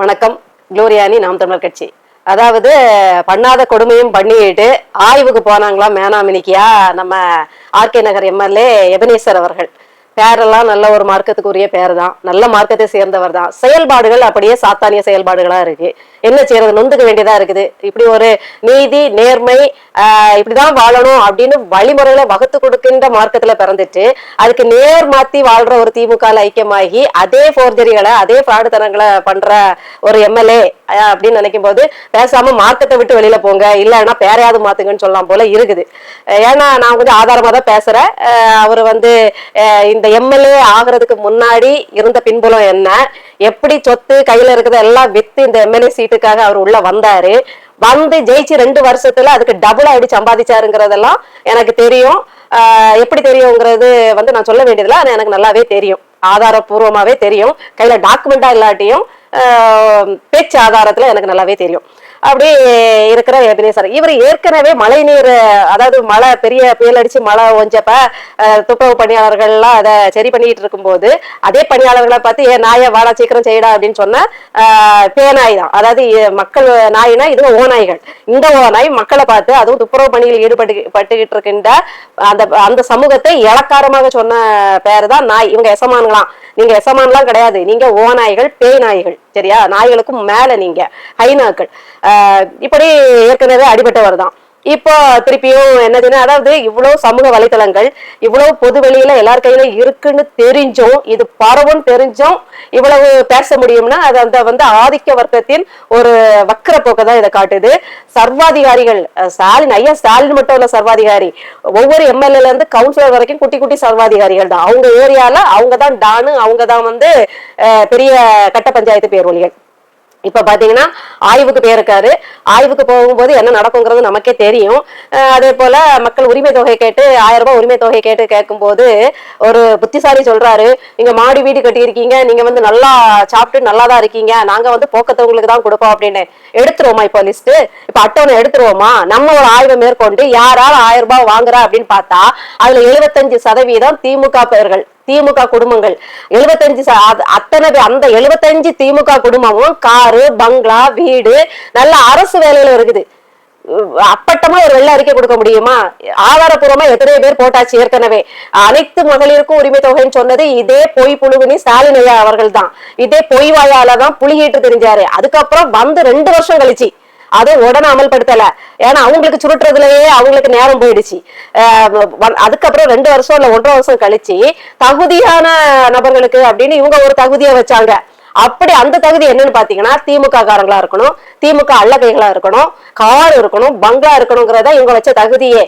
வணக்கம். குளோரியானி நாம் தமிழர் கட்சி. அதாவது பண்ணாத கொடுமையும் பண்ணிட்டு ஆய்வுக்கு போனாங்களாம் மேனாமினிக்கியா? நம்ம ஆர்கே நகர் எம்எல்ஏ எபனேஸ்வர் அவர்கள். பேரெல்லாம் நல்ல ஒரு மார்க்கத்துக்குரிய பேர் தான் நல்ல மார்க்கத்தை சேர்ந்தவர் தான் செயல்பாடுகள் அப்படியே சாத்தானிய செயல்பாடுகளா இருக்கு. என்ன செய்யறது? நொந்துக்க வேண்டியதா இருக்குது. இப்படி ஒரு நீதி நேர்மை ஆஹ் இப்படிதான் வாழணும் அப்படின்னு வழிமுறைகளை வகுத்து கொடுக்கின்ற மார்க்கத்துல பிறந்துட்டு அதுக்கு நேர் மாத்தி வாழ்ற ஒரு திமுக ஐக்கியமாகி அதே போர்ஜரிகளை அதே ஃப்ராடுத்தனங்களை பண்ற ஒரு எம்எல்ஏ அப்படின்னு நினைக்கும் போது பேசாம மார்க்கத்தை விட்டு வெளியில போங்க. இல்லைன்னா பேரையாவது மாத்துங்கன்னு சொல்லலாம் போல இருக்குது. ஏன்னா நான் கொஞ்சம் ஆதாரமா தான் பேசுறேன். அவர் வந்து இந்த எம்எல்ஏ ஆகுறதுக்கு முன்னாடி இருந்த பின்புலம் என்ன? எப்படி சொத்து கையில இருக்கிறத எல்லாம் வித்து இந்த எம்எல்ஏ சீட்டுக்காக அவர் உள்ள வந்தாரு. வந்து ஜெயிச்சு ரெண்டு வருஷத்துல அதுக்கு டபுள் ஆயிடு சம்பாதிச்சாருங்கிறதெல்லாம் எனக்கு தெரியும். எப்படி தெரியுங்கிறது வந்து நான் சொல்ல வேண்டியதில்லை அது எனக்கு நல்லாவே தெரியும். ஆதாரபூர்வமாவே தெரியும். கையில டாக்குமெண்டா இல்லாட்டியும் பேச்சு ஆதாரத்துல எனக்கு நல்லாவே தெரியும். அப்படி இருக்கிற எபினேசர் இவர் ஏற்கனவே மழை நீர் அதாவது மழை பெரிய புயல் அடிச்சு மழை ஒஞ்சப்ப துப்புரவு பணியாளர்கள்லாம் அதை சரி பண்ணிட்டு இருக்கும்போது அதே பணியாளர்களை பார்த்து ஏன் நாயை வாடா சீக்கிரம் செய்யடா அப்படின்னு சொன்ன பேநாய் தான். அதாவது மக்கள் நாயினா இது ஓநாய்கள். இந்த ஓநாய் மக்களை பார்த்து அதுவும் துப்புரவு பணியில் ஈடுபட்டு பட்டுக்கிட்டு இருக்கின்ற அந்த அந்த சமூகத்தை இலக்காரமாக சொன்ன பேர் தான் நாய். இவங்க எசமான்களாம். நீங்க எசமான்லாம் கிடையாது. நீங்க ஓநாய்கள் பேய் நாய்கள். சரியா? நாய்களுக்கும் மேல நீங்க. ஹைனாக்கள் இப்படி ஏற்கனவே அடிபட்டவர் தான். இப்போ திருப்பியும் என்னதுன்னா அதாவது இவ்வளவு சமூக வலைத்தளங்கள் இவ்வளவு பொது வெளியில எல்லார் கையில இருக்குன்னு தெரிஞ்சும் இது பரவும் தெரிஞ்சும் இவ்வளவு பேச முடியும்னா அது அந்த வந்து ஆதிக்க வர்க்கத்தின் ஒரு வக்கர போக்கை தான் இதை காட்டுது. சர்வாதிகாரிகள் ஸ்டாலின் ஐயா ஸ்டாலின் மட்டும் இல்ல சர்வாதிகாரி. ஒவ்வொரு எம்எல்ஏல இருந்து கவுன்சிலர் வரைக்கும் குட்டி குட்டி சர்வாதிகாரிகள் தான். அவங்க ஏரியால அவங்க தான் டானு அவங்க தான் வந்து பெரிய கட்ட பஞ்சாயத்து பேர் பேர்வழிகள் இப்ப பாத்தீங்கன்னா ஆய்வுக்கு போயிருக்காரு. ஆய்வுக்கு போகும்போது என்ன நடக்குங்கிறது நமக்கே தெரியும். அதே போல மக்கள் உரிமை தொகை கேட்டு ஆயிரம் ரூபாய் உரிமை தொகை கேட்டு கேட்கும்போது ஒரு புத்திசாலி சொல்றாரு நீங்க மாடி வீடு கட்டியிருக்கீங்க நீங்க வந்து நல்லா சாப்பிட்டு நல்லா தான் இருக்கீங்க நாங்க வந்து போக்கத்தவங்களுக்கு தான் கொடுப்போம் அப்படின்னு எடுத்துருவோமா இப்போ லிஸ்ட் இப்ப அட்டவணை எடுத்துருவோமா? நம்ம ஒரு ஆய்வை மேற்கொண்டு யாரால ஆயிரம் ரூபாய் வாங்குறா அப்படின்னு பார்த்தா அதுல எழுபத்தஞ்சு சதவீதம் திமுக பெயர்கள் திமுக குடும்பங்கள். எழுபத்தஞ்சு அத்தனை அந்த எழுபத்தஞ்சு திமுக குடும்பமும் காரு பங்களா வீடு நல்ல அரசு வேலையில இருக்குது. அப்பட்டமா ஒரு வெள்ள அறிக்கை கொடுக்க முடியுமா? ஆதாரபூர்வமா எத்தனை பேர் போட்டாச்சு ஏற்கனவே. அனைத்து மகளிருக்கும் உரிமை தொகைன்னு சொன்னது இதே பொய் புழுகுனி ஸ்டாலின் ஐயா அவர்கள் தான் இதே பொய் வாயால தான் புலிகிட்டு தெரிஞ்சாரு. அதுக்கப்புறம் வந்து ரெண்டு வருஷம் கழிச்சு அதை உடனே அமல்படுத்தல. ஏன்னா அவங்களுக்கு சுருட்டுறதுலயே அவங்களுக்கு நேரம் போயிடுச்சு. அதுக்கப்புறம் ரெண்டு வருஷம் இல்ல ஒன்றரை வருஷம் கழிச்சு தகுதியான நபர்களுக்கு அப்படின்னு இவங்க ஒரு தகுதியை வச்சாங்க. அப்படி அந்த தகுதி என்னன்னு பாத்தீங்கன்னா திமுக காரங்களா இருக்கணும் திமுக அல்லகைகளா இருக்கணும் கார் இருக்கணும் பங்களா இருக்கணுங்கிறத இவங்க வச்ச தகுதியே.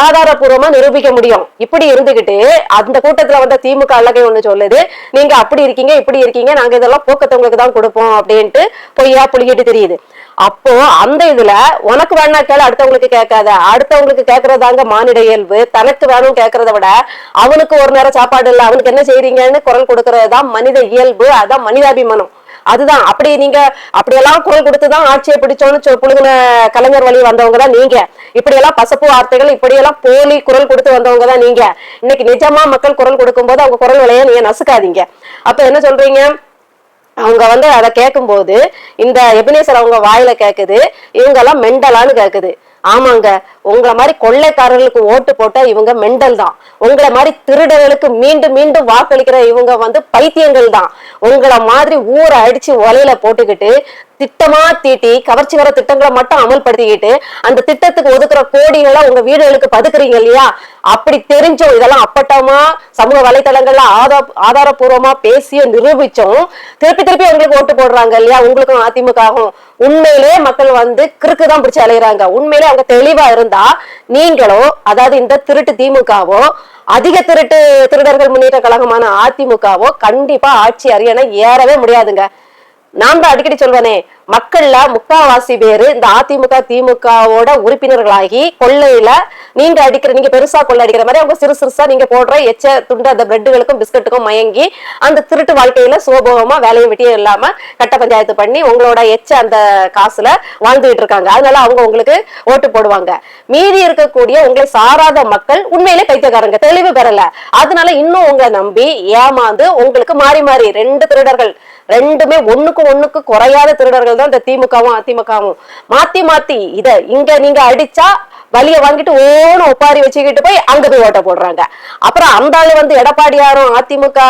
ஆதாரபூர்வமா நிரூபிக்க முடியும். இப்படி இருந்துகிட்டு அந்த கூட்டத்துல வந்த திமுக அழகை ஒண்ணு சொல்லுது. நீங்க அப்படி இருக்கீங்க இப்படி இருக்கீங்க நாங்க இதெல்லாம் போக்கத்தவங்களுக்கு தான் கொடுப்போம் அப்படின்ட்டு பொய்யா புளிக்கிட்டு தெரியுது. அப்போ அந்த இதுல உனக்கு வேணா கேளு அடுத்தவங்களுக்கு கேட்காத. அடுத்தவங்களுக்கு கேட்கறதாங்க மானிட இயல்பு. தனக்கு வேணும் கேட்கறத விட அவனுக்கு ஒரு நேரம் சாப்பாடு இல்ல அவனுக்கு என்ன செய்றீங்கன்னு குரல் கொடுக்கறதுதான் மனித இயல்பு. அதான் மனிதாபிமானம். அதுதான். அப்படி நீங்க அப்படியெல்லாம் குரல் கொடுத்துதான் ஆட்சியை பிடிச்சோன்னு புழுகின கலைஞர் வழி வந்தவங்க தான் நீங்க. இப்படியெல்லாம் பசப்பு வார்த்தைகள் இப்படியெல்லாம் போலி குரல் கொடுத்து வந்தவங்க தான் நீங்க. இன்னைக்கு நிஜமா மக்கள் குரல் கொடுக்கும்போது அவங்க குரல் விலையை நீங்க நசுக்காதீங்க. அப்ப என்ன சொல்றீங்க? அவங்க வந்து அதை கேட்கும்போது இந்த எபினேசர் அவங்க வாயில கேக்குது இவங்க எல்லாம் மெண்டலான்னு கேக்குது. ஆமாங்க. உங்களை மாதிரி கொள்ளைக்காரர்களுக்கு ஓட்டு போட்டா இவங்க மெண்டல் தான். உங்களை மாதிரி திருடர்களுக்கு மீண்டும் மீண்டும் வாக்களிக்கிற இவங்க வந்து பைத்தியங்கள் தான். உங்களை மாதிரி ஊரை அடிச்சு ஒலையில போட்டுக்கிட்டு திட்டமா தீட்டி கவர்ச்சிகர திட்டங்களை மட்டும் அமல்படுத்திக்கிட்டு அந்த திட்டத்துக்கு ஒதுக்குற கோடிகளை உங்க வீடுகளுக்கு பதுக்குறீங்க இல்லையா? அப்படி தெரிஞ்சோம் இதெல்லாம் அப்பட்டமா சமூக வலைதளங்கள்ல ஆதார ஆதாரபூர்வமா பேசிய நிரூபிச்சோம் திருப்பி திருப்பி உங்களுக்கு ஓட்டு போடுறாங்க இல்லையா? உங்களுக்கும் அதிமுகவும் உண்மையிலே மக்கள் வந்து கிறுக்கு தான் பிடிச்சி அலையிறாங்க. உண்மையிலே அவங்க தெளிவா இருந்தா நீங்களும் அதாவது இந்த திருட்டு திமுகவும் அதிக திருட்டு திருடர்கள் முன்னேற்ற கழகமான அதிமுகவோ கண்டிப்பா ஆட்சி அரியணை ஏறவே முடியாதுங்க. நான் தான் அடிக்கடி சொல்வனே மக்கள்ல முக்காவாசி பேரு இந்த அதிமுக திமுகவோட உறுப்பினர்களாகி கொள்ளையில நீங்க அடிக்கிற நீங்க பெருசா கொள்ளை அடிக்கிற மாதிரி அவங்க சிறு சிறுசா நீங்க போடுற எச்ச துண்டு அந்த பிரெட்டுகளுக்கும் பிஸ்கட்டுக்கும் மயங்கி அந்த திருட்டு வாழ்க்கையில சுபோகமா வேலையை வெட்டியும் இல்லாம கட்ட பஞ்சாயத்து பண்ணி உங்களோட எச்ச அந்த காசுல வாழ்ந்துகிட்டு இருக்காங்க. அதனால அவங்க உங்களுக்கு ஓட்டு போடுவாங்க. மீதி இருக்கக்கூடிய உங்களை சாராத மக்கள் உண்மையிலே கைத்தக்காரங்க தெளிவு பெறல. அதனால இன்னும் உங்களை நம்பி ஏமாந்து உங்களுக்கு மாறி மாறி ரெண்டு திருடர்கள் ரெண்டுமே ஒண்ணுக்கு ஒண்ணுக்கு குறையாத திருடர்கள் தான் இந்த திமுகவும் அதிமுகவும். மாத்தி மாத்தி இத இங்க நீங்க அடிச்சா வலிய வாங்கிட்டு ஓன ஒப்பாரி வச்சுக்கிட்டு போய் அங்க போய் ஓட்ட போடுறாங்க. அப்புறம் அந்த ஆளு வந்து எடப்பாடியாரும் அதிமுக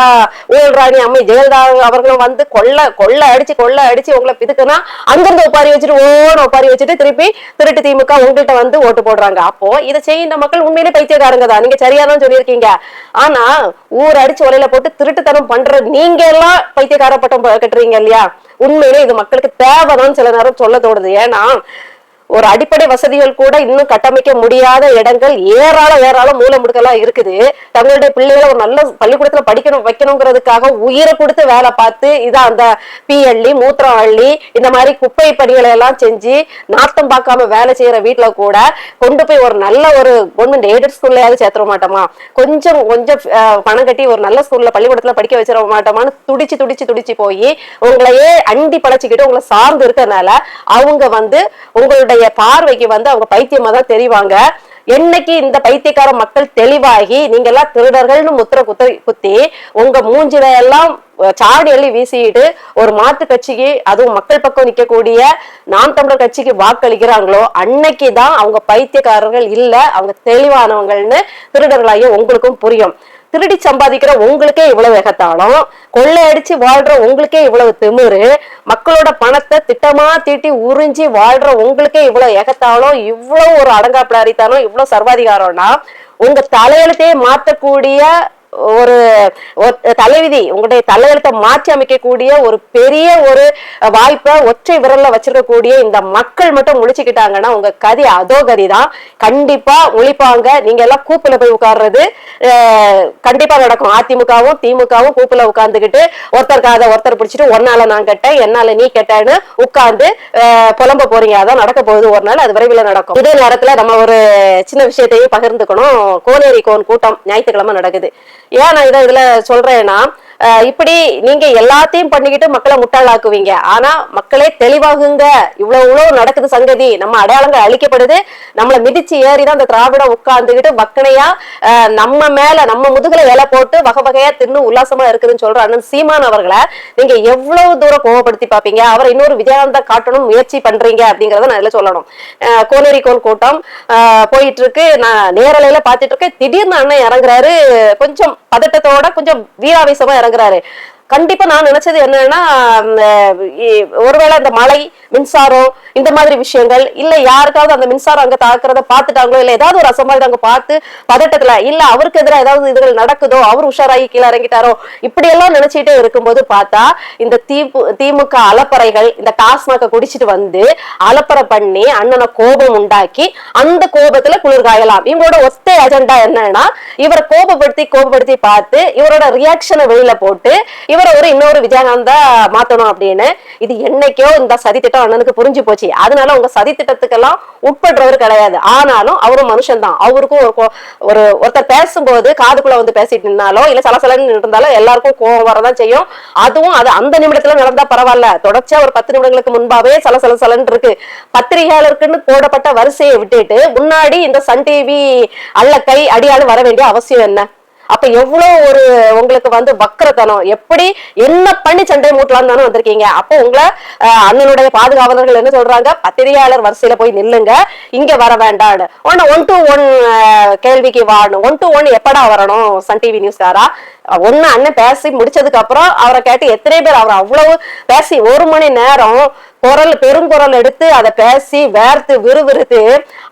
ஊழல் ராணி அம்மை ஜெயலலிதா அவர்களும் வந்து கொள்ள கொள்ள அடிச்சு கொள்ள அடிச்சு உங்களை பிதுக்குனா அங்கிருந்து ஒப்பாரி வச்சுட்டு ஓன ஒப்பாரி வச்சுட்டு திருப்பி திருட்டு திமுக உங்கள்கிட்ட வந்து ஓட்டு போடுறாங்க. அப்போ இதை செய்கின்ற மக்கள் உண்மையிலே பைத்தியக்காரங்க தான். நீங்க சரியா தான் சொல்லியிருக்கீங்க. ஆனா ஊர் அடிச்சு ஒலையில போட்டு திருட்டுத்தனம் பண்ற நீங்க எல்லாம் பைத்தியக்கார பட்டம் கட்டுறீங்க இல்லையா? உண்மையிலே இது மக்களுக்கு தேவைதான் சில நேரம் சொல்ல தோணுது. ஏன்னா ஒரு அடிப்படை வசதிகள் கூட இன்னும் கட்டமைக்க முடியாத இடங்கள் ஏராளம் ஏராளம் மூல முடுக்கெல்லாம் இருக்குது. தங்களுடைய பிள்ளைகளை ஒரு நல்ல பள்ளிக்கூடத்துல படிக்கணும் வைக்கணுங்கிறதுக்காக உயிரை கொடுத்து வேலை பார்த்து இதான் அந்த பி அள்ளி மூத்திரம் அள்ளி இந்த மாதிரி குப்பை பணிகளை எல்லாம் செஞ்சு நாத்தம் பார்க்காம வேலை செய்யற வீட்டுல கூட கொண்டு போய் ஒரு நல்ல ஒரு கவர்மெண்ட் எய்டட் ஸ்கூல்லையாவது சேர்த்துட மாட்டோமா? கொஞ்சம் கொஞ்சம் பணம் கட்டி ஒரு நல்ல ஸ்கூல்ல பள்ளிக்கூடத்துல படிக்க வச்சிட மாட்டோமான்னு துடிச்சு துடிச்சு துடிச்சு போய் உங்களையே அண்டி பழச்சிக்கிட்டு உங்களை சார்ந்து இருக்கிறதுனால அவங்க வந்து உங்களுடைய பார்வைக்கு வந்து அவங்க பைத்தியமா தான் தெரிவாங்க. என்னைக்கு இந்த பைத்தியக்கார மக்கள் தெளிவாகி நீங்க எல்லாம் திருடர்கள்னு முத்திர குத்த குத்தி உங்க மூஞ்சில எல்லாம் சாடி அள்ளி வீசிட்டு ஒரு மாற்று கட்சிக்கு அதுவும் மக்கள் பக்கம் நிக்கக்கூடிய நாம் தமிழர் கட்சிக்கு வாக்களிக்கிறாங்களோ அன்னைக்கு தான் அவங்க பைத்தியக்காரர்கள் இல்ல அவங்க தெளிவானவங்கள்னு திருடர்களாகிய உங்களுக்கும் புரியும். திருடி சம்பாதிக்கிற உங்களுக்கே இவ்வளவு எகத்தாளம் கொள்ளையடிச்சு வாழ்ற உங்களுக்கே இவ்வளவு திமிரு. மக்களோட பணத்தை திட்டமா தீட்டி உறிஞ்சி வாழ்ற உங்களுக்கே இவ்வளவு எகத்தாளம் இவ்வளவு ஒரு அடங்காப்பிளாரித்தனம் இவ்வளவு சர்வாதிகாரம்னா உங்க தலையெழுத்தையே மாத்தக்கூடிய ஒரு தலைவிதி உங்களுடைய தலையெழுத்தை மாற்றி அமைக்கக்கூடிய ஒரு பெரிய ஒரு வாய்ப்பை ஒற்றை விரல்ல வச்சிருக்கக்கூடிய இந்த மக்கள் மட்டும் முழிச்சுக்கிட்டாங்கன்னா உங்க கதி அதோ கதி தான் கண்டிப்பா முழிப்பாங்க. நீங்க எல்லாம் கூப்புல போய் உட்கார்றது கண்டிப்பா நடக்கும். அதிமுகவும் திமுகவும் கூப்பில் உட்கார்ந்துகிட்டு ஒருத்தர் காதை ஒருத்தர் பிடிச்சிட்டு ஒன்னால நான் கேட்டேன் என்னால நீ கேட்டேன்னு உட்கார்ந்து புலம்ப போறீங்க. அதான் நடக்க போகுது ஒரு நாள் அது விரைவில் நடக்கும். இதே நேரத்துல நம்ம ஒரு சின்ன விஷயத்தையும் பகிர்ந்துக்கணும். கோனேரி கோன் கூட்டம் ஞாயிற்றுக்கிழமை நடக்குது. ஏன் நான் இதை இதுல சொல்றேன்னா இப்படி நீங்க எல்லாத்தையும் பண்ணிக்கிட்டு மக்களை முட்டாளாக்குவீங்க. ஆனா மக்களே தெளிவாகுங்க. இவ்வளவு இவ்வளவு நடக்குது சங்கதி. நம்ம அடையாளங்கள் அழிக்கப்படுது. நம்மள மிதிச்சு ஏறிதான் அந்த திராவிடம் உட்கார்ந்துகிட்டு வக்கனையா நம்ம மேல நம்ம முதுகுல இலை போட்டு வகை வகையா தின்னு உல்லாசமா இருக்குதுன்னு சொல்ற அண்ணன் சீமான் அவர்களை நீங்க எவ்வளவு தூரம் கோவப்படுத்தி பாப்பீங்க அவரை இன்னொரு விஜயகாந்தா காட்டணும் முயற்சி பண்றீங்க அப்படிங்கறத நான் இதுல சொல்லணும். கோனேரி கோல் கூட்டம் போயிட்டு இருக்கு. நான் நேரலையில பாத்துட்டு இருக்கேன். திடீர்னு அண்ணன் இறங்குறாரு. கொஞ்சம் பதட்டத்தோட கொஞ்சம் வீராவேசமா இறங்குறாரு. கண்டிப்பா நான் நினைச்சது என்னன்னா இ- ஒருவேளை இந்த மழை மின்சாரம் இந்த மாதிரி விஷயங்கள் இல்ல யாருக்காவது அந்த மின்சாரம் அங்க தாக்குறத பாத்துட்டாங்களோ இல்ல ஏதாவது ஒரு அசம்பாவிதம் அங்க பார்த்து பதட்டத்துல இல்ல அவருக்கு எதிராக ஏதாவது இதுகள் நடக்குதோ அவர் உஷாராகி கீழே இறங்கிட்டாரோ இப்படி எல்லாம் நினைச்சிட்டே இருக்கும்போது பார்த்தா இந்த தீபு திமுக அலப்பறைகள் இந்த டாஸ்மாக குடிச்சிட்டு வந்து அலப்பறை பண்ணி அண்ணனை கோபம் உண்டாக்கி அந்த கோபத்துல குளிர் காயலாம் இவங்களோட ஒத்த அஜெண்டா என்னன்னா இவரை கோபப்படுத்தி கோபப்படுத்தி பார்த்து இவரோட ரியாக்ஷனை வெளியில போட்டு இவர் ஒரு இன்னொரு விஜயகாந்தா மாத்தணும் அப்படின்னு. இது என்னைக்கோ இந்த சதித்திட்டம் அண்ணனுக்கு புரிஞ்சு போச்சு. அதனால உங்க சதித்திட்டத்துக்கெல்லாம் உட்படுறவர் கிடையாது. ஆனாலும் அவரும் மனுஷன் தான் அவருக்கும் ஒரு கோ- ஒரு ஒருத்தர் பேசும்போது காதுக்குள்ள வந்து பேசிட்டு நின்னாலோ இல்ல சலசலன்னு இருந்தாலும் எல்லாருக்கும் கோவம் வரதான் செய்யும். அதுவும் அது அந்த நிமிடத்துல நடந்தா பரவாயில்ல. தொடர்ச்சியா ஒரு பத்து நிமிடங்களுக்கு முன்பாவே சலசல சலன்னு இருக்கு. பத்திரிகையாளருக்குன்னு போடப்பட்ட வரிசையை விட்டுட்டு முன்னாடி இந்த சன் டிவி அல்லக்கை அடியாளு வர வேண்டிய அவசியம் என்ன? அப்ப எவ்வளவு ஒரு உங்களுக்கு வந்து வக்கரத்தனம்? எப்படி என்ன பண்ணி சண்டை மூட்டலாம் தானே வந்திருக்கீங்க? அப்போ உங்களை அண்ணனுடைய பாதுகாவலர்கள் என்ன சொல்றாங்க? பத்திரிகையாளர் வரிசையில போய் நில்லுங்க. இங்க வர வேண்டாம்னு ஒன்னு ஒன் டு ஒன் கேள்விக்கு வாடணும் ஒன் டு ஒன் எப்படா வரணும் சன் டிவி நியூஸ்காரா ஒன்னு அண்ணன் பேசி முடிச்சதுக்கு அப்புறம் அவரை கேட்டு எத்தனை பேர் அவர் அவ்வளவு பேசி ஒரு மணி நேரம் குரல் பெருங்குரல் எடுத்து அதை பேசி வேர்த்து விறுவிறுத்து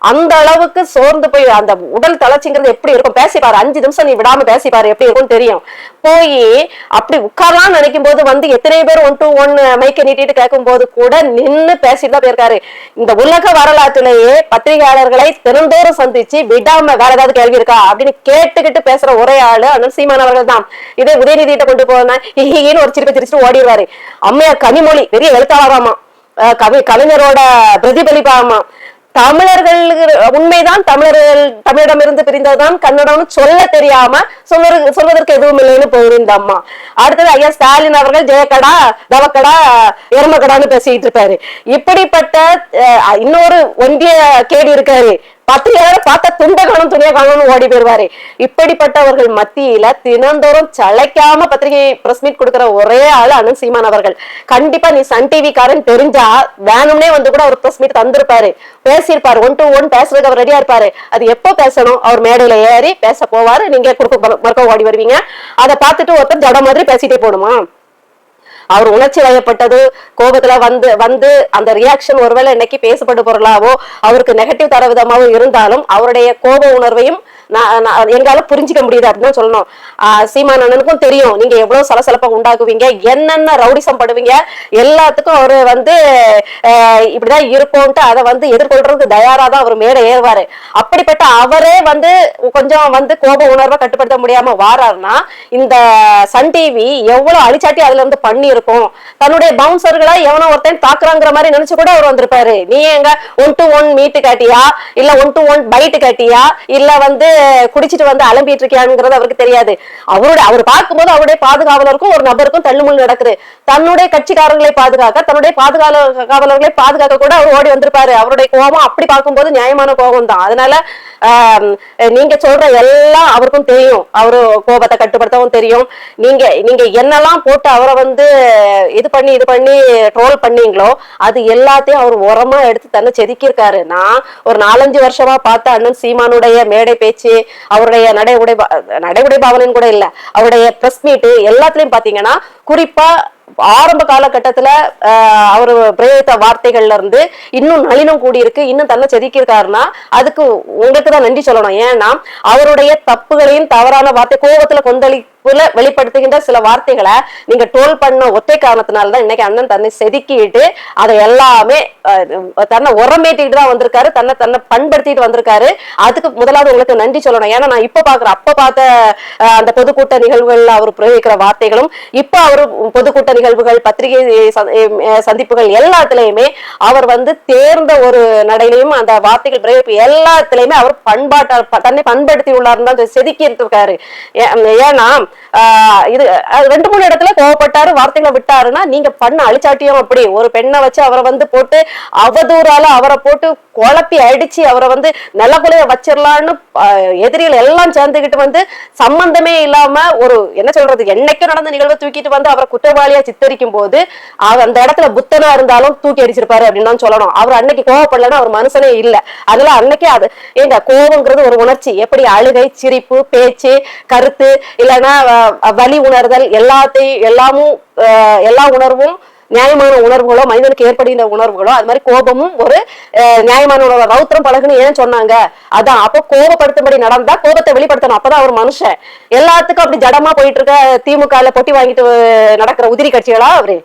அந்த அளவுக்கு சோர்ந்து போய் அந்த உடல் தளர்ச்சிங்கிறது எப்படி இருக்கும்? பேசிப்பாரு. அஞ்சு நிமிஷம் நீ விடாம பேசிப்பாரு. எப்படி இருக்கும் தெரியும். போய் அப்படி உட்காரலாம் நினைக்கும் போது வந்து எத்தனை பேர் ஒன் டு ஒன் மைக்க நீட்டிட்டு கேட்கும் போது கூட நின்னு பேசிட்டு தான் போயிருக்காரு. இந்த உலக வரலாற்றிலேயே பத்திரிகையாளர்களை தினந்தோறும் சந்திச்சு விடாம வேற ஏதாவது கேள்வி இருக்கா? அப்படின்னு கேட்டுக்கிட்டு பேசுற ஒரே ஆளு அண்ணன் சீமான் அவர்கள் தான். இதே உதயநிதியிட்ட கொண்டு போனேன் ஹிஹின்னு ஒரு சிரிப்பு சிரிச்சுட்டு ஓடிடுவாரு. அம்மையார் கனிமொழி பெரிய எழுத்தாளராமா. அஹ் கவி கவிஞரோட பிரதிபலிப்பாமா. தமிழர்கள் உண்மைதான் தமிழர்கள் தமிழிடமிருந்து பிரிந்ததுதான் கன்னடம்னு சொல்ல தெரியாம சொல்வது சொல்வதற்கு எதுவும் இல்லைன்னு போகுது இந்த அம்மா. அடுத்தது ஐயா ஸ்டாலின் அவர்கள் ஜெயக்கடா தவக்கடா எருமக்கடான்னு பேசிட்டு இருப்பாரு. இப்படிப்பட்ட இன்னொரு ஒன்றிய கேடு இருக்காரு. பத்திரிகையாளர் பார்த்தா துண்டை காணும் துணியை காணும்னு ஓடி போயிருவாரு. இப்படிப்பட்டவர்கள் மத்தியில தினந்தோறும் சளைக்காம பத்திரிகை பிரஸ் மீட் கொடுக்கிற ஒரே ஆள் அனந்த் சீமான் அவர்கள். கண்டிப்பா நீ சன் டிவி காரன் தெரிஞ்சா வேணும்னே வந்து கூட அவர் பிரஸ் மீட் தந்திருப்பாரு. பேசியிருப்பாரு. ஒன் டு ஒன் பேசுறதுக்கு அவர் ரெடியா இருப்பாரு. அது எப்போ பேசணும்? அவர் மேடையில ஏறி பேச போவாரு. நீங்க குறுக்கு மறுக்க ஓடி வருவீங்க. அதை பார்த்துட்டு ஒருத்தர் ஜட மாதிரி பேசிட்டே போடுமா அவர் உணர்ச்சி வயப்பட்டது கோபத்துல வந்து வந்து அந்த ரியாக்ஷன் ஒருவேளை இன்னைக்கு பேசப்பட்டு பொருளாவோ அவருக்கு நெகட்டிவ் தர விதமாகவும் இருந்தாலும் அவருடைய கோப உணர்வையும் நான் நான் எங்களால புரிஞ்சுக்க முடியுது அப்படின்னு சொல்லணும். சீமான் அண்ணனுக்கும் தெரியும். நீங்க எவ்வளவு சலசலப்பா உண்டாக்குவீங்க? என்னென்ன ரவுடிசம் படுவீங்க? எல்லாத்துக்கும் அவரு வந்து இப்படிதான் இருப்போம்ட்டு அதை வந்து எதிர்கொள்றதுக்கு தயாரா தான் அவர் மேடை ஏறுவாரு. அப்படிப்பட்ட அவரே வந்து கொஞ்சம் வந்து கோப உணர்வை கட்டுப்படுத்த முடியாம வாராருன்னா இந்த சன் டிவி எவ்வளவு அழிச்சாட்டி அதுல இருந்து பண்ணி இருக்கும் தன்னுடைய பவுன்சர்களை எவனோ ஒருத்தன் தாக்குறாங்கிற மாதிரி நினைச்சு கூட அவர் வந்திருப்பாரு. நீ எங்க ஒன் டு ஒன் மீட்டு காட்டியா? இல்ல ஒன் டு ஒன் பைட்டு காட்டியா? இல்ல வந்து குடிச்சிட்டு வந்து அலம்பிட்டு இருக்கியாங்கிறது அவருக்கு தெரியாது. அவருடைய அவர் பார்க்கும்போது அவருடைய பாதுகாவலருக்கும் ஒரு நபருக்கும் தள்ளுமுள் நடக்குது. தன்னுடைய கட்சிக்காரர்களை பாதுகாக்க தன்னுடைய பாதுகாவலர்களை பாதுகாக்க கூட அவர் ஓடி வந்திருப்பாரு. அவருடைய கோபம் அப்படி பார்க்கும்போது நியாயமான கோபம் தான் அதனால நீங்க சொல்ற எல்லாம் அவருக்கும் தெரியும். அவரு கோபத்தை கட்டுப்படுத்தவும் தெரியும். நீங்க நீங்க என்னெல்லாம் போட்டு அவரை வந்து இது பண்ணி இது பண்ணி ட்ரோல் பண்ணீங்களோ அது எல்லாத்தையும் அவர் உரமா எடுத்து தன்னை செதுக்கியிருக்காரு. நான் ஒரு நாலஞ்சு வருஷமா பார்த்த அண்ணன் சீமானுடைய மேடை பேச்சு அவருடைய நடை உடை நடை உடை பாவனைன்னு கூட இல்ல. அவருடைய பிரஸ் மீட் எல்லாத்துலயும் பாத்தீங்கன்னா குறிப்பா ஆரம்ப காலகட்டத்துல அவர் பிரயோகித்த வார்த்தைகள்ல இருந்து இன்னும் நளினம் கூடியிருக்கு இன்னும் தன்னை செதுக்கியிருக்காருன்னா அதுக்கு உங்களுக்கு தான் நன்றி சொல்லணும். ஏன்னா அவருடைய தப்புகளையும் தவறான வார்த்தை கோபத்துல கொந்தளிப்புல வெளிப்படுத்துகின்ற சில வார்த்தைகளை நீங்க டோல் பண்ண ஒற்றை காரணத்தினால தான் இன்னைக்கு அண்ணன் தன்னை செதுக்கிட்டு அதை எல்லாமே தன்னை உரமேட்டிட்டு தான் வந்திருக்காரு தன்னை தன்னை பண்படுத்திட்டு வந்திருக்காரு. அதுக்கு முதலாவது உங்களுக்கு நன்றி சொல்லணும். ஏன்னா நான் இப்ப பாக்குறேன். அப்ப பார்த்த அந்த பொதுக்கூட்ட நிகழ்வுகள்ல அவர் பிரயோகிக்கிற வார்த்தைகளும் இப்ப அவர் பொதுக்கூட்ட நிகழ்வுகள் பத்திரிகை சந்திப்புகள் எல்லாத்துலயுமே அவர் வந்து தேர்ந்த ஒரு நடையிலையும் அந்த வார்த்தைகள் பிரயோகிப்பு எல்லாத்துலயுமே அவர் பண்பாட்ட தன்னை பண்படுத்தி உள்ளார் தான் செதுக்கி இருக்காரு ஏன்னா இது ரெண்டு மூணு இடத்துல கோவப்பட்டாரு வார்த்தைகளை விட்டாருன்னா நீங்க பண்ண அழிச்சாட்டியும் அப்படி. ஒரு பெண்ணை வச்சு அவரை வந்து போட்டு அவதூறால அவரை போட்டு குழப்பி அடிச்சு அவரை வந்து நிலக்குலைய வச்சிடலான்னு எதிரிகள் எல்லாம் சேர்ந்துகிட்டு வந்து சம்பந்தமே இல்லாம ஒரு என்ன சொல்றது என்னைக்கும் நடந்த நிகழ்வை தூக்கிட்டு வந்து அவரை குற்றவாளியா சித்தரிக்கும் போது அவர் அந்த இடத்துல புத்தனா இருந்தாலும் தூக்கி அடிச்சிருப்பாரு அப்படின்னு தான் சொல்லணும். அவர் அன்னைக்கு கோவப்படலன்னா அவர் மனுஷனே இல்ல. அதனால அன்னைக்கே அது ஏங்க கோபங்கிறது ஒரு உணர்ச்சி. எப்படி அழுகை சிரிப்பு பேச்சு கருத்து இல்லைன்னா வலி உணர்தல் எல்லாத்தையும் எல்லாமும் எல்லா உணர்வும் நியாயமான உணர்வுகளோ மனிதனுக்கு ஏற்படுகின்ற உணர்வுகளோ அது மாதிரி கோபமும் ஒரு நியாயமான உணர்வு? ரௌத்திரம் பழகுன்னு ஏன் சொன்னாங்க? அதான் அப்போ கோபப்படுத்தும்படி நடந்தா கோபத்தை வெளிப்படுத்தணும். அப்பதான் அவர் மனுஷன். எல்லாத்துக்கும் அப்படி ஜடமா போயிட்டு இருக்க திமுக பொட்டி வாங்கிட்டு நடக்கிற உதிரி கட்சிகளா அவரு?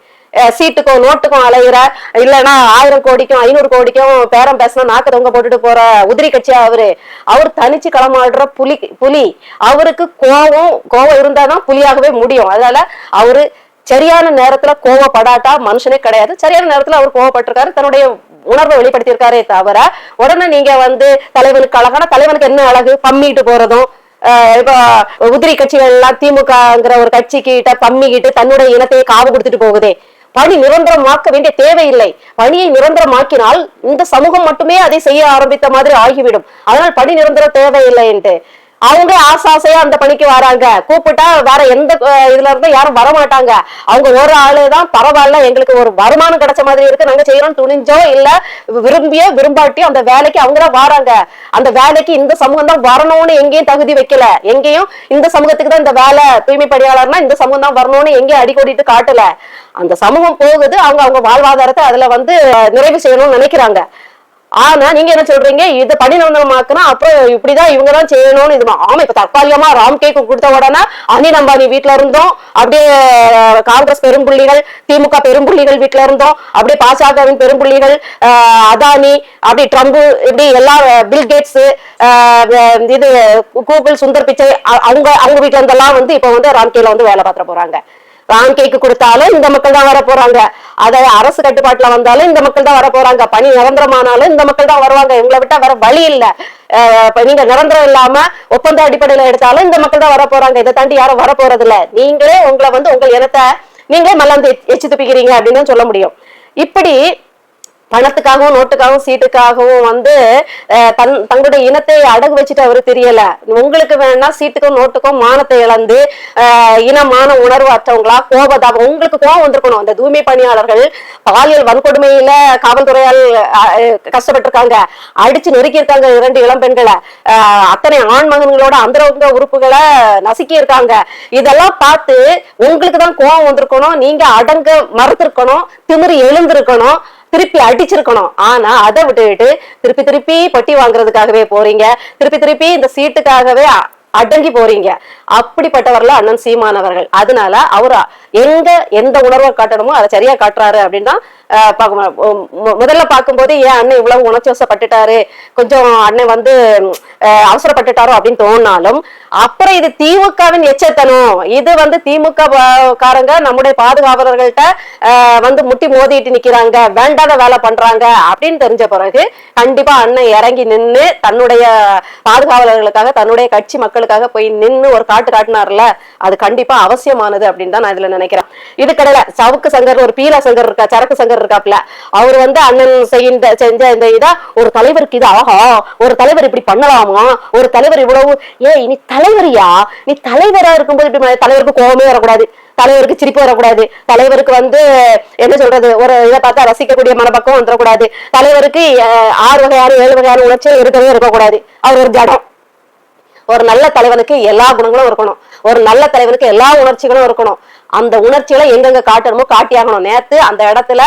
சீட்டுக்கும் நோட்டுக்கும் அலையிற இல்லைன்னா ஆயிரம் கோடிக்கும் ஐநூறு கோடிக்கும் பேரம் பேசினா நாக்கு தொங்க போட்டுட்டு போற உதிரி கட்சியா அவரு? அவர் தனிச்சு களமாடுற புலி புலி. அவருக்கு கோபம் கோபம் இருந்தாதான் புலியாகவே முடியும். அதனால அவரு சரியான நேரத்துல கோவப்படாட்டா மனுஷனே கிடையாது. சரியான நேரத்துல அவர் கோவப்பட்டிருக்காரு தன்னுடைய உணர்வை வெளிப்படுத்தியிருக்காரே தவிர உடனே நீங்க வந்து தலைவனுக்கு அழகான தலைவனுக்கு என்ன அழகு? பம்மிட்டு போறதும் இப்போ உதிரி கட்சிகள் எல்லாம் திமுகங்கிற ஒரு கட்சி கிட்ட பம்மிக்கிட்டு தன்னுடைய இனத்தையே காவு கொடுத்துட்டு போகுதே. பணி நிரந்தரமாக்க வேண்டிய தேவையில்லை. பணியை நிரந்தரமாக்கினால் இந்த சமூகம் மட்டுமே அதை செய்ய ஆரம்பித்த மாதிரி ஆகிவிடும். அதனால் பணி நிரந்தரம் தேவையில்லைன்ட்டு. அவங்க ஆசை அந்த பணிக்கு வராங்க. கூப்பிட்டா வேற எந்த இதுல இருந்தும் யாரும் வர மாட்டாங்க அவங்க ஒரு ஆளு தான் பரவாயில்ல எங்களுக்கு ஒரு வருமானம் கிடைச்ச மாதிரி இருக்கு நாங்க செய்யறோம் துணிஞ்சோ இல்ல விரும்பியோ விரும்பாட்டியோ அந்த வேலைக்கு அவங்க தான் வராங்க. அந்த வேலைக்கு இந்த சமூகம் தான் வரணும்னு எங்கேயும் தகுதி வைக்கல. எங்கேயும் இந்த சமூகத்துக்கு தான் இந்த வேலை தூய்மை பணியாளர்னா இந்த சமூகம் தான் வரணும்னு எங்கேயும் அடிக்கோடிட்டு காட்டல. அந்த சமூகம் போகுது அவங்க அவங்க வாழ்வாதாரத்தை அதுல வந்து நிறைவு செய்யணும்னு நினைக்கிறாங்க. ஆனா நீங்க என்ன சொல்றீங்க? இது பணி அப்புறம் இப்படிதான் இவங்க தான் செய்யணும்னு இது ஆமா இப்ப தற்காலிகமா ராம் கேக்கு கொடுத்த உடனே அனில் அம்பானி வீட்டுல இருந்தோம். அப்படியே காங்கிரஸ் பெரும்புள்ளிகள் திமுக பெரும்புள்ளிகள் வீட்டுல இருந்தோம். அப்படியே பாஜகவின் பெரும்புள்ளிகள் அதானி அப்படி ட்ரம்ப் இப்படி எல்லா பில் கேட்ஸ் இது கூகுள் சுந்தர் பிச்சை அ- அவங்க அவங்க வீட்டுல இருந்தெல்லாம் வந்து இப்ப வந்து ராம்கேல வந்து வேலை பார்த்துட போறாங்க. ராங் கேக்கு கொடுத்தாலும் இந்த மக்கள் தான் வர போறாங்க. அதை அரசு கட்டுப்பாட்டுல வந்தாலும் இந்த மக்கள் தான் வர போறாங்க. பணி நிரந்தரமானாலும் இந்த மக்கள் தான் வருவாங்க. இவங்களை விட்டா வர வழி இல்ல. நீங்க நிரந்தரம் இல்லாம ஒப்பந்த அடிப்படையில எடுத்தாலும் இந்த மக்கள் தான் வர போறாங்க. இதை தாண்டி யாரும் வர போறது இல்ல நீங்களே உங்களை வந்து உங்கள் இனத்தை நீங்களே மல்லாந்து எச்சு துப்பிக்கிறீங்க அப்படின்னு சொல்ல முடியும். இப்படி பணத்துக்காகவும் நோட்டுக்காகவும் சீட்டுக்காகவும் வந்து தன் தங்களுடைய இனத்தை அடகு வச்சுட்டு அவரு தெரியல. உங்களுக்கு வேணா சீட்டுக்கும் நோட்டுக்கும் மானத்தை இழந்து இனமான உணர்வு அற்றவங்களா கோபதாபம் உங்களுக்கு கோபம் வந்திருக்கணும். அந்த தூய்மை பணியாளர்கள் பாலியல் வன்கொடுமையில காவல்துறையால் கஷ்டப்பட்டிருக்காங்க. அடிச்சு நொறுக்கியிருக்காங்க இரண்டு இளம் பெண்களை. அத்தனை ஆண் மகன்களோட அந்தரங்க உறுப்புகளை நசுக்கி இருக்காங்க இதெல்லாம் பார்த்து உங்களுக்கு தான் கோபம் வந்திருக்கணும். நீங்க அடங்க மறுத்திருக்கணும். திமிரு எழுந்திருக்கணும். திருப்பி அடிச்சிருக்கணும். ஆனா அதை விட்டுட்டு திருப்பி திருப்பி பட்டி வாங்குறதுக்காகவே போறீங்க. திருப்பி திருப்பி இந்த சீட்டுக்காகவே அடங்கி போறீங்க. அப்படிப்பட்டவர்கள் அண்ணன் சீமானவர்கள் அதனால அவர் எங்க எந்த உணர்வை காட்டணுமோ அதை சரியா காட்டுறாரு அப்படின்னா முதல்ல பார்க்கும்போது ஏன் அண்ணன் இவ்வளவு உணர்ச்சி வசப்பட்டுட்டாரு? கொஞ்சம் அண்ணன் வந்து அவசரப்பட்டுட்டாரோ அப்படின்னு தோணினாலும் அப்புறம் இது திமுகவின் எச்சத்தனம். இது வந்து திமுக காரங்க நம்முடைய பாதுகாவலர்கள்ட்ட வந்து முட்டி மோதிட்டு நிக்கிறாங்க. வேண்டாத வேலை பண்றாங்க அப்படின்னு தெரிஞ்ச பிறகு கண்டிப்பா அண்ணன் இறங்கி நின்னு தன்னுடைய பாதுகாவலர்களுக்காக தன்னுடைய கட்சி மக்கள் மக்களுக்காக போய் நின்று ஒரு காட்டு காட்டினார்ல அது கண்டிப்பா அவசியமானது அப்படின்னு தான் நான் இதுல நினைக்கிறேன். இது கிடையாது சவுக்கு சங்கர் ஒரு பீலா சங்கர் இருக்கா சரக்கு சங்கர் இருக்காப்ல அவர் வந்து அண்ணன் செய்த செஞ்ச இந்த இதா ஒரு தலைவருக்கு இது ஆகா ஒரு தலைவர் இப்படி பண்ணலாமா? ஒரு தலைவர் இவ்வளவு ஏய் நீ தலைவரியா? நீ தலைவரா இருக்கும்போது இப்படி தலைவருக்கு கோபமே வரக்கூடாது. தலைவருக்கு சிரிப்பு வரக்கூடாது. தலைவருக்கு வந்து என்ன சொல்றது ஒரு இதை பார்த்தா ரசிக்கக்கூடிய மனப்பக்கம் வந்துடக்கூடாது தலைவருக்கு ஆறு வகையான ஏழு வகையான உணர்ச்சிகள் இருக்கவே இருக்கக்கூடாது. அவர் ஒரு ஜடம். ஒரு நல்ல தலைவனுக்கு எல்லா குணங்களும் இருக்கணும். ஒரு நல்ல தலைவனுக்கு எல்லா உணர்ச்சிகளும் இருக்கணும். அந்த உணர்ச்சிகளை எங்கெங்க காட்டணுமோ காட்டியாகணும். நேத்து அந்த இடத்துல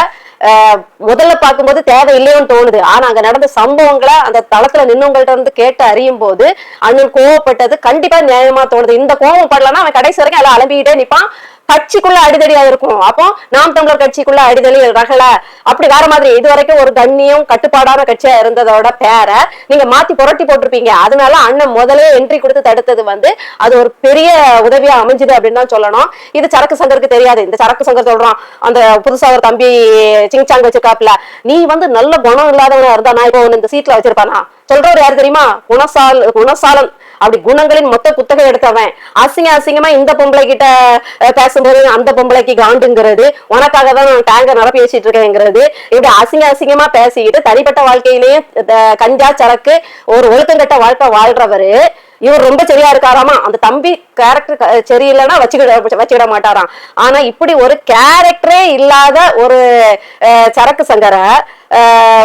முதல்ல பார்க்கும்போது தேவை இல்லையோன்னு தோணுது. ஆனா அங்க நடந்த சம்பவங்களை அந்த தளத்துல நின்னவங்கள்ட்ட இருந்து கேட்டு அறியும் போது அண்ணன் கோவப்பட்டது கண்டிப்பா நியாயமா தோணுது. இந்த கோவம் படலன்னா அவன் கடைசி வரைக்கும் எல்லாம் அலம்பிக்கிட்டே நிப்பான். கட்சிக்குள்ள அடிதடியா இருக்கும் அப்போ நாம் தமிழர் கட்சிக்குள்ள அடிதடி ரகல அப்படி வேற மாதிரி இது வரைக்கும் ஒரு கண்ணியம் கட்டுப்பாடான கட்சியா இருந்ததோட பேரை நீங்க மாத்தி புரட்டி போட்டிருப்பீங்க. அதனால அண்ணன் முதலே என்ட்ரி கொடுத்து தடுத்தது வந்து அது ஒரு பெரிய உதவியா அமைஞ்சுது அப்படின்னு தான் சொல்லணும். இது சரக்கு சங்கருக்கு தெரியாது. இந்த சரக்கு சங்கர் சொல்றான் அந்த புதுசா ஒரு தம்பி சிங்சாங் வச்சிருக்காப்ல நீ வந்து நல்ல குணம் இல்லாதவனா இருந்தா நான் இப்போ இந்த சீட்ல வச்சிருப்பானா? சொல்றவர் யாரு தெரியுமா? குணசால் குணசாலன். அப்படி குணங்களின் மொத்த குத்தகை எடுத்தவன். அசிங்க அசிங்கமா இந்த பொம்பளை கிட்ட பேசும்போது அந்த பொம்பளைக்கு காண்டுங்கிறது உனக்காக தான் நான் டேங்க நிரப்பி வச்சிட்டு இருக்கேங்கிறது இப்படி அசிங்க அசிங்கமா பேசிக்கிட்டு தனிப்பட்ட வாழ்க்கையிலேயே கஞ்சா சரக்கு ஒரு ஒழுக்கங்கட்ட வாழ்க்கை வாழ்றவரு இவர் ரொம்ப சரியா இருக்காராமா? அந்த தம்பி கேரக்டர் சரியில்லைன்னா வச்சுக்கிட வச்சுக்கிட மாட்டாராம். ஆனா இப்படி ஒரு கேரக்டரே இல்லாத ஒரு சரக்கு சங்கரை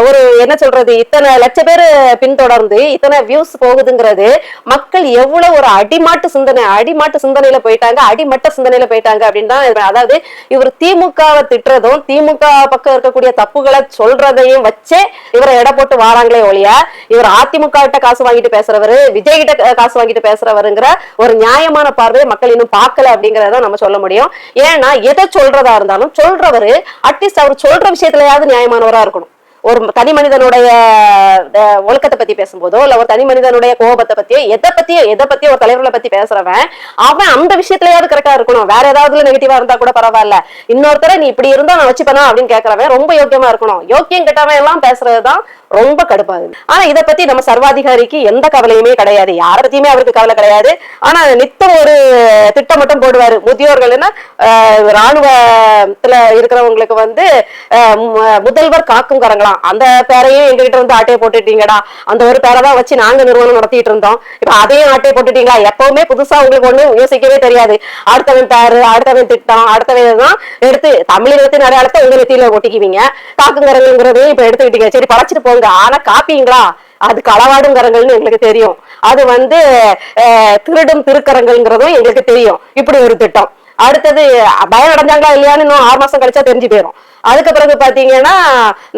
ஒரு என்ன சொல்றது இத்தனை லட்ச பேர் பின்தொடர்ந்து இத்தனை வியூஸ் போகுதுங்கிறது மக்கள் எவ்வளவு ஒரு அடிமாட்டு சிந்தனை அடிமாட்டு சிந்தனையில போயிட்டாங்க அடிமட்ட சிந்தனையில போயிட்டாங்க அப்படின்னு தான் அதாவது இவர் திமுகவை திட்டுறதும் திமுக பக்கம் இருக்கக்கூடிய தப்புகளை சொல்றதையும் வச்சே இவரை எடை போட்டு வாராங்களே ஒழிய இவர் அதிமுக கிட்ட காசு வாங்கிட்டு பேசுறவரு விஜய் கிட்ட கா- காசு வாங்கிட்டு பேசுறவருங்கிற ஒரு நியாயமான பார்வையை மக்கள் இன்னும் பார்க்கல அப்படிங்கறத நம்ம சொல்ல முடியும். ஏன்னா எதை சொல்றதா இருந்தாலும் சொல்றவரு அட்லீஸ்ட் அவர் சொல்ற விஷயத்துலயாவது நியாயமானவரா இருக்கணும். ஒரு தனி மனிதனுடைய ஒழுக்கத்தை பத்தி பேசும்போதோ இல்ல ஒரு தனி மனிதனுடைய கோபத்தை பத்தியோ எதை பத்தியோ எதை பத்தியோ ஒரு தலைவர்களை பத்தி பேசுறவன் அவன் அந்த விஷயத்துலயாவது கரெக்டா இருக்கணும். வேற ஏதாவது நெகட்டிவா இருந்தா கூட பரவாயில்ல. இன்னொருத்தரை நீ இப்படி இருந்தா நான் வச்சுப்பேனா அப்படின்னு கேக்குறவன் ரொம்ப யோக்கியமா இருக்கணும். யோக்கியம் கெட்டவன் எல்லாம் பேசுறதுதான் ரொம்ப கடுப்பாகுது. ஆனா இதை பத்தி நம்ம சர்வாதிகாரிக்கு எந்த கவலையுமே கிடையாது. யார பத்தியுமே அவருக்கு கவலை கிடையாது. ஆனா நித்தம் ஒரு திட்டம் மட்டும் போடுவாரு. முதியோர்கள்னா ராணுவத்துல இருக்கிறவங்களுக்கு வந்து முதல்வர் காக்கும் கரங்களாம் அந்த பேரையும் எங்ககிட்ட வந்து ஆட்டையை போட்டுட்டீங்கடா. அந்த ஒரு பேரை தான் வச்சு நாங்க நிறுவனம் நடத்திட்டு இருந்தோம். இப்ப அதையும் ஆட்டையை போட்டுட்டீங்களா? எப்பவுமே புதுசா உங்களுக்கு ஒண்ணு யோசிக்கவே தெரியாது. அடுத்தவன் பேரு அடுத்தவன் திட்டம் அடுத்தவன் தான் எடுத்து தமிழகத்தின் அடையாளத்தை உங்க நெத்தியில ஒட்டிக்குவீங்க. காக்குங்கரங்கிறதையும் இப்ப எடுத்துக்கிட்டீங்க. சரி பழச்சிட்டு போங்க. ஆனா காப்பீங்களா? அது களவாடுங்கரங்கள்னு எங்களுக்கு தெரியும். அது வந்து திருடும் திருக்கரங்கள்ங்கிறதும் எங்களுக்கு தெரியும். இப்படி ஒரு திட்டம். அடுத்தது பயம் அடைஞ்சாங்களா இல்லையான்னு இன்னும் ஆறு மாசம் கழிச்சா தெரிஞ்சு போயிடும் அதுக்கு பிறகு பாத்தீங்கன்னா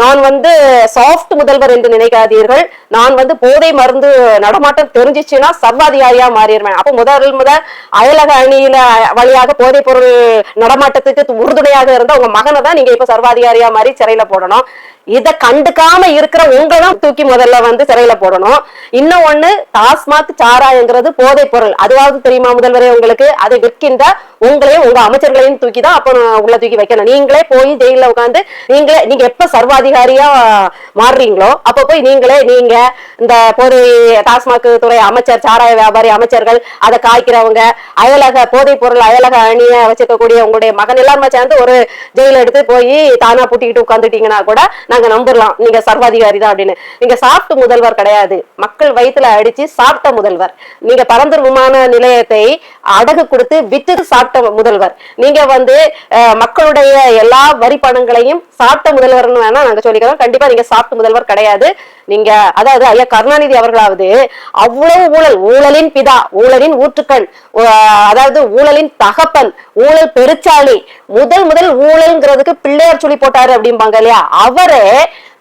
நான் வந்து சாஃப்ட் முதல்வர் என்று நினைக்காதீர்கள். நான் வந்து போதை மருந்து நடமாட்டம் தெரிஞ்சிச்சுன்னா சர்வாதிகாரியா மாறிடுவேன். அப்ப முதல் முதல் அயலக அணியில வழியாக போதைப் பொருள் நடமாட்டத்துக்கு உறுதுணையாக இருந்த உங்க மகனை தான் நீங்க இப்ப சர்வாதிகாரியா மாறி சிறையில போடணும். இத கண்டுக்காம இருக்கிற உங்களும் தூக்கி முதல்ல வந்து சிறையில போடணும். இன்னும் ஒண்ணு டாஸ்மாக் சாராயங்கிறது போதைப் பொருள். அதுவாவது தெரியுமா முதல்வரே உங்களுக்கு? அதை விற்கின்ற உங்களையும் உங்க அமைச்சர்களையும் தூக்கி தான் அப்ப உள்ள தூக்கி வைக்கணும். நீங்களே போய் ஜெயில உட்காந்து நீங்களே நீங்க எப்ப சர்வாதிகாரியா மாறுறீங்களோ அப்ப போய் நீங்களே நீங்க இந்த போதை டாஸ்மாக் துறை அமைச்சர் சாராய வியாபாரி அமைச்சர்கள் அதை காய்க்கிறவங்க அயலக போதைப் பொருள் அயலக அணிய வச்சிருக்கக்கூடிய உங்களுடைய மகன் எல்லாருமே சேர்ந்து ஒரு ஜெயில எடுத்து போய் தானா பூட்டிக்கிட்டு உட்காந்துட்டீங்கன்னா கூட நாங்க நம்பலாம் நீங்க சர்வாதிகாரி தான் அப்படின்னு. நீங்க சாப்பிட்டு முதல்வர் கிடையாது. மக்கள் வயித்துல அடிச்சு சாப்பிட்ட முதல்வர். நீங்க பரந்தூர் விமான நிலையத்தை அடகு கொடுத்து வித்து சாப்பிட்ட முதல்வர். நீங்க வந்து மக்களுடைய எல்லா வரி பணங்களையும் சாப்பிட்ட முதல்வர்னு வேணா நாங்க சொல்லிக்கிறோம். கண்டிப்பா நீங்க சாப்பிட்ட முதல்வர் கிடையாது. நீங்க அதாவது ஐயா கருணாநிதி அவர்களாவது அவ்வளவு ஊழல் ஊழலின் பிதா ஊழலின் ஊற்றுக்கண் அதாவது ஊழலின் தகப்பன் ஊழல் பெருச்சாளி முதல் முதல் ஊழல்ங்கிறதுக்கு பிள்ளையார் சொல்லி போட்டாரு அப்படிம்பாங்க இல்லையா? அவரே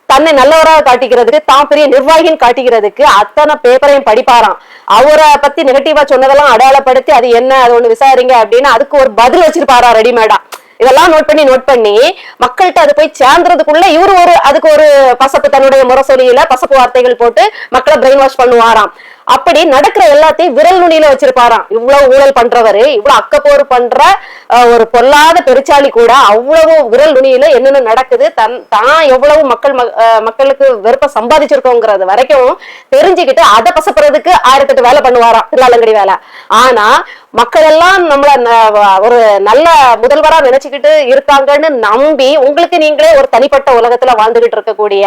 தன்னை நல்லவராக காட்டிக்கிறதுக்கு தான் பெரிய நிர்வாகின்னு காட்டிக்கிறதுக்கு அத்தனை பேப்பரையும் படிப்பாராம். அவரை பத்தி நெகட்டிவா சொன்னதெல்லாம் அடையாளப்படுத்தி அது என்ன அது ஒண்ணு விசாரிங்க அப்படின்னு அதுக்கு ஒரு பதில் வச்சிருப்பாரா ரெடிமேடா இதெல்லாம் நோட் பண்ணி நோட் பண்ணி மக்கள்கிட்ட அது போய் சேர்ந்ததுக்குள்ள இவரு ஒரு அதுக்கு ஒரு பசப்பு தன்னுடைய முரசொலியில பசப்பு வார்த்தைகள் போட்டு மக்களை பிரெயின் வாஷ் பண்ணுவாராம். அப்படி நடக்கிற எல்லாத்தையும் விரல் நுனியில வச்சிருப்பாராம். இவ்வளவு ஊழல் பண்றவரு இவ்வளவு அக்கப்போர் பண்ற ஒரு பொல்லாத பெருச்சாளி கூட அவ்வளவு விரல் நுனியில என்னென்ன நடக்குது தன் தான் எவ்வளவு மக்கள் மக்களுக்கு வெறுப்ப சம்பாதிச்சிருக்கோங்கிறது வரைக்கும் தெரிஞ்சுக்கிட்டு அதை பசப்புறதுக்கு ஆயிரத்தெட்டு வேலை பண்ணுவாராம் திருவாலங்கடி வேலை. ஆனா மக்கள் எல்லாம் நம்மள ந- ஒரு நல்ல முதல்வரா நினைச்சுக்கிட்டு இருக்காங்கன்னு நம்பி உங்களுக்கு நீங்களே ஒரு தனிப்பட்ட உலகத்துல வாழ்ந்துகிட்டு இருக்கக்கூடிய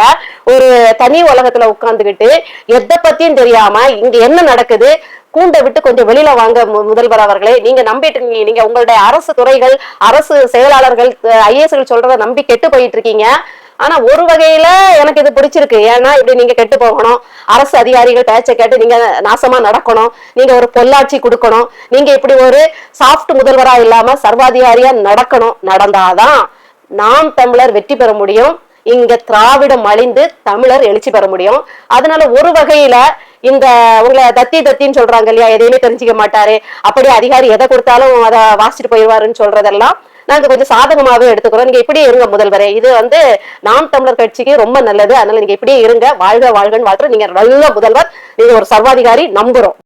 ஒரு தனி உலகத்துல உட்கார்ந்துகிட்டு எதை பத்தியும் தெரியாம இங்க என்ன நடக்குது? கூண்டை விட்டு கொஞ்சம் வெளியில வாங்க மு- முதல்வர் அவர்களே. நீங்க நம்பிட்டு இருக்கீங்க நீங்க உங்களுடைய அரசு துறைகள் அரசு செயலாளர்கள் ஐஏஎஸ்கள் சொல்றத நம்பி கெட்டு போயிட்டு இருக்கீங்க ஆனா ஒரு வகையில எனக்கு இது பிடிச்சிருக்கு. ஏன்னா இப்படி நீங்க கெட்டு போகணும். அரசு அதிகாரிகள் பேச்சை கேட்டு நீங்க நாசமா நடக்கணும். நீங்க ஒரு பொள்ளாட்சி கொடுக்கணும். நீங்க இப்படி ஒரு சாஃப்ட் முதல்வரா இல்லாம சர்வாதிகாரியா நடக்கணும். நடந்தாதான் நாம் தமிழர் வெற்றி பெற முடியும். இங்க திராவிடம் அழிந்து தமிழர் எழுச்சி பெற முடியும். அதனால ஒரு வகையில இந்த உங்களை தத்தி தத்தின்னு சொல்றாங்க இல்லையா? எதையுமே தெரிஞ்சுக்க மாட்டாரு. அப்படியே அதிகாரி எதை கொடுத்தாலும் அதை வாசிச்சுட்டு போயிடுவாருன்னு சொல்றதெல்லாம் நாங்க கொஞ்சம் சாதகமாவே எடுத்துக்கிறோம். நீங்க இப்படியே இருங்க முதல்வரே. இது வந்து நாம் தமிழர் கட்சிக்கு ரொம்ப நல்லது. அதனால நீங்க இப்படியே இருங்க. வாழ்க வாழ்கன்னு வாழ்த்துறோம். நீங்க நல்ல முதல்வர். நீங்க ஒரு சர்வாதிகாரி. நம்புறோம்.